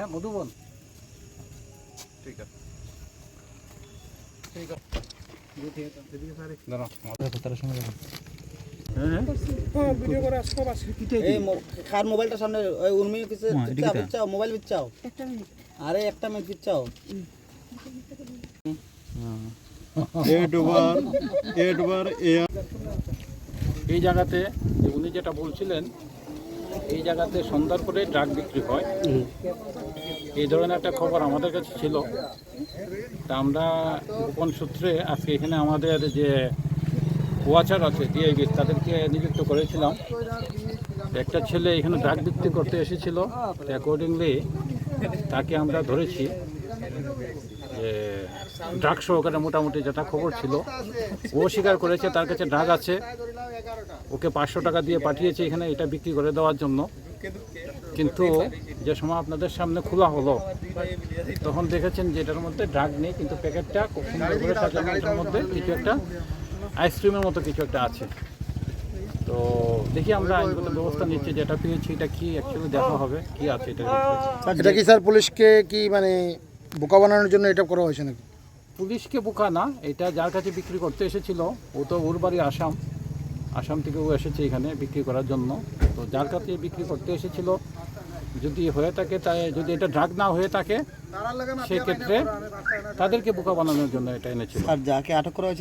হ্যাঁ মধুবন ঠিক আছে। দাঁড়াও এই খার মোবাইলটা সামনে উর্মি চাও চাও মোবাইল বিচ্ছাও। আরে একটা মিনিট বিচ্ছাও। এই জায়গাতে উনি যেটা বলছিলেন এই জায়গাতে সন্ধ্যার পরে ড্রাগ বিক্রি হয়। এই ধরনের একটা খবর আমাদের কাছে ছিল। তা আমরা গোপন সূত্রে আজকে এখানে আমাদের যে ওয়াচার আছে ডিআইবি তাদেরকে নিযুক্ত করেছিলাম। একটা ছেলে এখানে ড্রাগ বিক্রি করতে এসেছিল। অ্যাকর্ডিংলি তাকে আমরা ধরেছি। যে ড্রাগ সহকারে মোটামুটি যেটা খবর ছিল, ও স্বীকার করেছে, তার কাছে ড্রাগ আছে। ওকে পাঁচশো টাকা দিয়ে পাঠিয়েছে এখানে, এটা বিক্রি করে দেওয়ার জন্য। কিন্তু যে সময় আপনাদের সামনে খোলা হলো, তখন দেখেছেন যে এটার মধ্যে ড্রাগ নেই, কিন্তু প্যাকেটটা খুব সুন্দর করে সাজানো এটার মধ্যে কিছু একটা আইসক্রিমের মতো কিছু একটা আছে। তো দেখি আমরা আইনগত ব্যবস্থা নিচ্ছি, যেটা পেয়েছি এটা কি অ্যাকচুয়ালি দেখা হবে, কি আছে এটা এটা কি স্যার পুলিশকে কি মানে বোকা বানানোর জন্য এটা করা হয়েছে নাকি? পুলিশকে বোকা না এটা যার কাছে বিক্রি করতে এসেছিল ও তো ওর বাড়ি আসাম। আসাম থেকে ও এসেছে এখানে বিক্রি করার জন্য। তো যার কাছে বিক্রি করতে এসেছিল যদি হয়ে থাকে তাই যদি এটা ড্রাগ না হয়ে থাকে সেক্ষেত্রে তাদেরকে বোকা বানানোর জন্য এটা এনেছিল। আর যাকে আটক করা হয়েছে